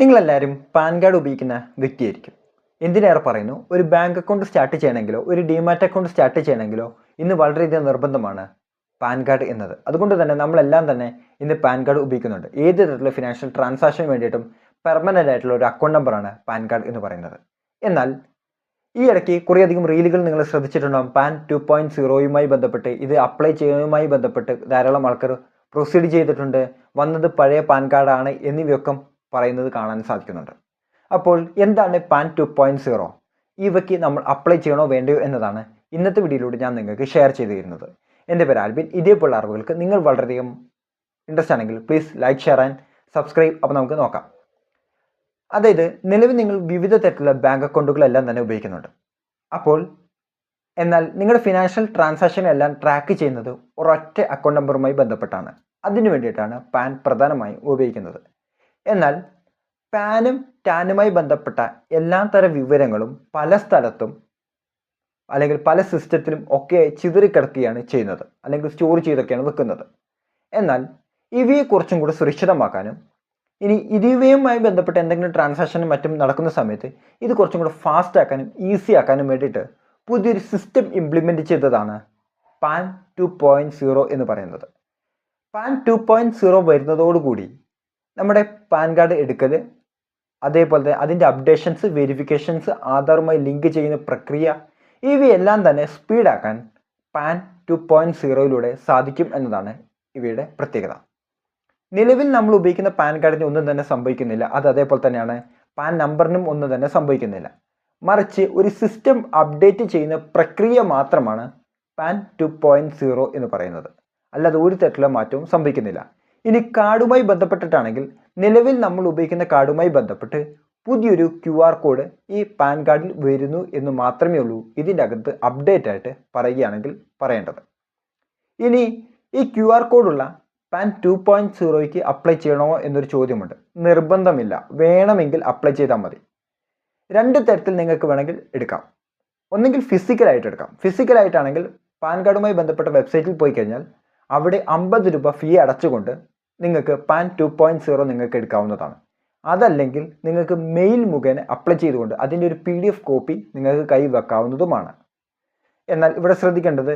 നിങ്ങളെല്ലാവരും pan card ഉപയോഗിക്കുന്ന വ്യക്തിയായിരിക്കും. എന്തിനേറെ പറയുന്നു? ഒരു ബാങ്ക് അക്കൗണ്ട് സ്റ്റാർട്ട് ചെയ്യണമെങ്കിലോ ഒരു ഡിമാറ്റ് അക്കൗണ്ട് സ്റ്റാർട്ട് ചെയ്യണമെങ്കിലോ ഇന്ന് വളരെയധികം നിർബന്ധമാണ് പാൻ കാർഡ് എന്നത്. അതുകൊണ്ട് തന്നെ നമ്മളെല്ലാം തന്നെ ഇന്ന് പാൻ കാർഡ് ഉപയോഗിക്കുന്നുണ്ട്. ഏത് തരത്തിലുള്ള ഫിനാൻഷ്യൽ ട്രാൻസാക്ഷന് വേണ്ടിയിട്ടും പെർമനന്റ് ആയിട്ടുള്ള ഒരു അക്കൗണ്ട് നമ്പറാണ് പാൻ കാർഡ് എന്ന് പറയുന്നത്. എന്നാൽ ഈ ഇടയ്ക്ക് കുറേയധികം റീലുകൾ നിങ്ങൾ ശ്രദ്ധിച്ചിട്ടുണ്ടാകും പാൻ ടു പോയിന്റ് സീറോയുമായി ബന്ധപ്പെട്ട് ഇത് അപ്ലൈ ചെയ്യുന്നതുമായി ബന്ധപ്പെട്ട് ധാരാളം ആൾക്കാർ പ്രൊസീഡ് ചെയ്തിട്ടുണ്ട്. വന്നത് പഴയ പാൻ കാർഡാണ് എന്നിവയൊക്കെ പറയുന്നത് കാണാൻ സാധിക്കുന്നുണ്ട്. അപ്പോൾ എന്താണ് പാൻ ടു പോയിന്റ് സീറോ ഇവയ്ക്ക് നമ്മൾ അപ്ലൈ ചെയ്യണോ വേണ്ടയോ എന്നതാണ് ഇന്നത്തെ വീഡിയോയിലൂടെ ഞാൻ നിങ്ങൾക്ക് ഷെയർ ചെയ്തിരുന്നത്. എന്റെ പേര് ആൽബിൻ. ഇതേപോലുള്ള അറിവുകൾക്ക് നിങ്ങൾ വളരെയധികം ഇൻട്രസ്റ്റ് ആണെങ്കിൽ please like share and subscribe അപ്പോൾ നമുക്ക് നോക്കാം. അതായത് നിലവിൽ നിങ്ങൾ വിവിധ തരത്തിലുള്ള ബാങ്ക് അക്കൗണ്ടുകളെല്ലാം തന്നെ ഉപയോഗിക്കുന്നുണ്ട്. അപ്പോൾ എന്നാൽ നിങ്ങളുടെ ഫിനാൻഷ്യൽ ട്രാൻസാക്ഷൻ എല്ലാം ട്രാക്ക് ചെയ്യുന്നത് ഒരൊറ്റ അക്കൗണ്ട് നമ്പറുമായി ബന്ധപ്പെട്ടാണ്. അതിനു വേണ്ടിയിട്ടാണ് പാൻ പ്രധാനമായും ഉപയോഗിക്കുന്നത്. എന്നാൽ പാനും ടാനുമായി ബന്ധപ്പെട്ട എല്ലാ തരം വിവരങ്ങളും പല സ്ഥലത്തും അല്ലെങ്കിൽ പല സിസ്റ്റത്തിലും ഒക്കെ ചിതറിക്കിടക്കുകയാണ് ചെയ്യുന്നത്. അല്ലെങ്കിൽ സ്റ്റോർ ചെയ്തൊക്കെയാണ് വെക്കുന്നത്. എന്നാൽ ഇവയെ കുറച്ചും കൂടി സുരക്ഷിതമാക്കാനും ഇനി ഇതിവയുമായി ബന്ധപ്പെട്ട എന്തെങ്കിലും ട്രാൻസാക്ഷനും മറ്റും നടക്കുന്ന സമയത്ത് ഇത് കുറച്ചും കൂടെ ഫാസ്റ്റ് ആക്കാനും ഈസി ആക്കാനും വേണ്ടിയിട്ട് പുതിയൊരു സിസ്റ്റം ഇംപ്ലിമെന്റ് ചെയ്തതാണ് പാൻ ടു പോയിന്റ് സീറോ എന്ന് പറയുന്നത്. പാൻ ടു പോയിന്റ് സീറോ വരുന്നതോടുകൂടി നമ്മുടെ പാൻ കാർഡ് എടുക്കൽ അതേപോലെ തന്നെ അതിന്റെ അപ്ഡേഷൻസ് വെരിഫിക്കേഷൻസ് ആധാറുമായി ലിങ്ക് ചെയ്യുന്ന പ്രക്രിയ ഇവയെല്ലാം തന്നെ സ്പീഡാക്കാൻ പാൻ ടു പോയിന്റ് സീറോയിലൂടെ സാധിക്കും എന്നതാണ് ഇവയുടെ പ്രത്യേകത. നിലവിൽ നമ്മൾ ഉപയോഗിക്കുന്ന പാൻ കാർഡിന് ഒന്നും തന്നെ സംഭവിക്കുന്നില്ല. അത് അതേപോലെ തന്നെയാണ് പാൻ നമ്പറിനും ഒന്നും തന്നെ സംഭവിക്കുന്നില്ല. മറിച്ച് ഒരു സിസ്റ്റം അപ്ഡേറ്റ് ചെയ്യുന്ന പ്രക്രിയ മാത്രമാണ് പാൻ ടു പോയിന്റ് സീറോ എന്ന് പറയുന്നത്. അല്ലാതെ ഒരു തരത്തിലുള്ള മാറ്റവും സംഭവിക്കുന്നില്ല. ഇനി കാർഡുമായി ബന്ധപ്പെട്ടിട്ടാണെങ്കിൽ നിലവിൽ നമ്മൾ ഉപയോഗിക്കുന്ന കാർഡുമായി ബന്ധപ്പെട്ട് പുതിയൊരു ക്യു ആർ കോഡ് ഈ പാൻ കാർഡിൽ വരുന്നു എന്ന് മാത്രമേ ഉള്ളൂ. ഇതിന്റെ അകത്ത് അപ്ഡേറ്റ് ആയിട്ട് പറയുകയാണെങ്കിൽ പറയേണ്ടത്. ഇനി ഈ ക്യു ആർ കോഡുള്ള പാൻ ടു പോയിന്റ് സീറോയ്ക്ക് അപ്ലൈ ചെയ്യണമോ എന്നൊരു ചോദ്യമുണ്ട്. നിർബന്ധമില്ല. വേണമെങ്കിൽ അപ്ലൈ ചെയ്താൽ മതി. രണ്ട് തരത്തിൽ നിങ്ങൾക്ക് വേണമെങ്കിൽ എടുക്കാം. ഒന്നെങ്കിൽ ഫിസിക്കലായിട്ട് എടുക്കാം. ഫിസിക്കലായിട്ടാണെങ്കിൽ പാൻ കാർഡുമായി ബന്ധപ്പെട്ട വെബ്സൈറ്റിൽ പോയി കഴിഞ്ഞാൽ അവിടെ അമ്പത് രൂപ ഫീ അടച്ചുകൊണ്ട് നിങ്ങൾക്ക് പാൻ ടു പോയിന്റ് സീറോ നിങ്ങൾക്ക് എടുക്കാവുന്നതാണ്. അതല്ലെങ്കിൽ നിങ്ങൾക്ക് മെയിൽ മുഖേന അപ്ലൈ ചെയ്തുകൊണ്ട് അതിന്റെ ഒരു പി ഡി എഫ് കോപ്പി നിങ്ങൾക്ക് കൈ വെക്കാവുന്നതുമാണ്. എന്നാൽ ഇവിടെ ശ്രദ്ധിക്കേണ്ടത്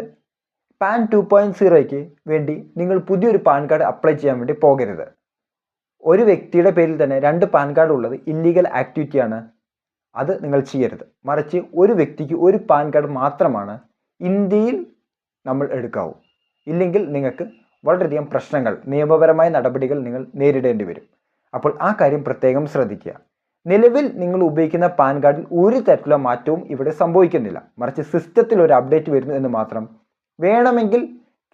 പാൻ ടു പോയിന്റ് സീറോയ്ക്ക് വേണ്ടി നിങ്ങൾ പുതിയൊരു പാൻ കാർഡ് അപ്ലൈ ചെയ്യാൻ വേണ്ടി പോകരുത്. ഒരു വ്യക്തിയുടെ പേരിൽ തന്നെ രണ്ട് പാൻ കാർഡ് ഉള്ളത് ഇല്ലീഗൽ ആക്ടിവിറ്റിയാണ് അത് നിങ്ങൾ ചെയ്യരുത്. മറിച്ച് ഒരു വ്യക്തിക്ക് ഒരു പാൻ കാർഡ് മാത്രമാണ് ഇന്ത്യയിൽ നമ്മൾ എടുക്കാവൂ. ഇല്ലെങ്കിൽ നിങ്ങൾക്ക് വളരെയധികം പ്രശ്നങ്ങൾ നിയമപരമായ നടപടികൾ നിങ്ങൾ നേരിടേണ്ടി വരും. അപ്പോൾ ആ കാര്യം പ്രത്യേകം ശ്രദ്ധിക്കുക. നിലവിൽ നിങ്ങൾ ഉപയോഗിക്കുന്ന പാൻ കാർഡിൽ ഒരു തരത്തിലുള്ള മാറ്റവും ഇവിടെ സംഭവിക്കുന്നില്ല. മറിച്ച് സിസ്റ്റത്തിൽ ഒരു അപ്ഡേറ്റ് വരുന്നു എന്ന് മാത്രം. വേണമെങ്കിൽ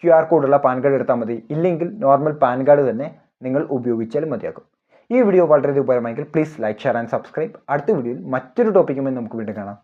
ക്യു ആർ കോഡുള്ള പാൻ കാർഡ് എടുത്താൽ മതി. ഇല്ലെങ്കിൽ നോർമൽ പാൻ കാർഡ് തന്നെ നിങ്ങൾ ഉപയോഗിച്ചാലും മതിയാക്കും ഈ വീഡിയോ വളരെ ഉപകാരമായെങ്കിൽ please like share and subscribe. അടുത്ത വീഡിയോയിൽ മറ്റൊരു ടോപ്പിക്കുമായി നമുക്ക് വീണ്ടും കാണാം.